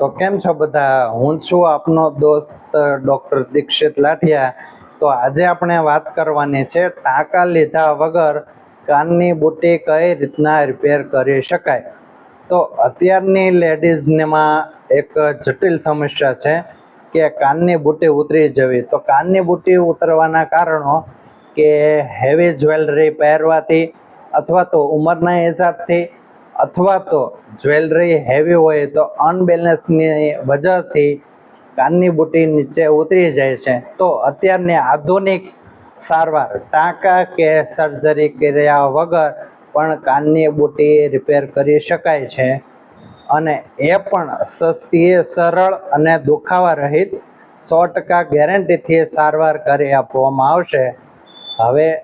તો કેમ છો બધા? હું છું આપનો દોસ્ત ડોક્ટર દીક્ષિત લાઠિયા. તો આજે આપણે વાત કરવાની છે, ટાંકા લીધા વગર કાનની બુટ્ટી કઈ રીતના રિપેર કરી શકાય? તો અત્યારની લેડીઝનેમાં એક જટિલ સમસ્યા છે કે કાનની બુટ્ટી ઉતરી જવી. તો કાનની બુટ્ટી ઉતરવાના કારણો કે હેવી જ્વેલરી પહેરવાથી અથવા તો ઉંમરના હિસાબથી અથવા તો જ્વેલરી હેવી હોય તો અનબેલેન્સની વજહથી કાનની બુટ્ટી નીચે ઉતરી જાય છે. તો અત્યારની આધુનિક સારવાર, ટાંકા કે સર્જરી કર્યા વગર પણ કાનની બુટ્ટી રિપેર કરી શકાય છે. અને એ પણ સસ્તી, સરળ અને દુખાવા રહિત સો ટકા ગેરંટીથી સારવાર કરી આપવામાં આવશે. હવે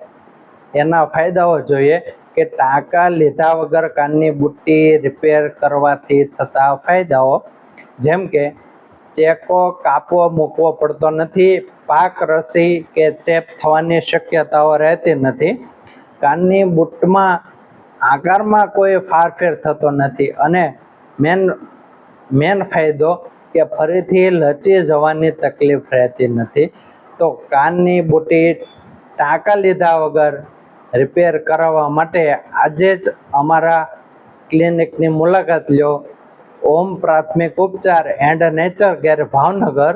એના ફાયદાઓ જોઈએ. કે ટાંકા લીધા વગર કાનની બુટ્ટી રિપેર કરવાથી થતા ફાયદાઓ, જેમ કે ચેકો કાપવો, મૂકવો પડતો નથી, પાક રસી કે ચેપ થવાની શક્યતાઓ રહેતી નથી, કાનની બુટમાં આકારમાં કોઈ ફારફેર થતો નથી અને મેન મેન ફાયદો કે ફરીથી લચી જવાની તકલીફ રહેતી નથી. તો કાનની બુટ્ટી ટાંકા લીધા વગર રિપેર કરાવવા માટે આજે જ અમારા ક્લિનિકની મુલાકાત લ્યો. ઓમ પ્રાથમિક ઉપચાર એન્ડ નેચર કેર ભાવનગર.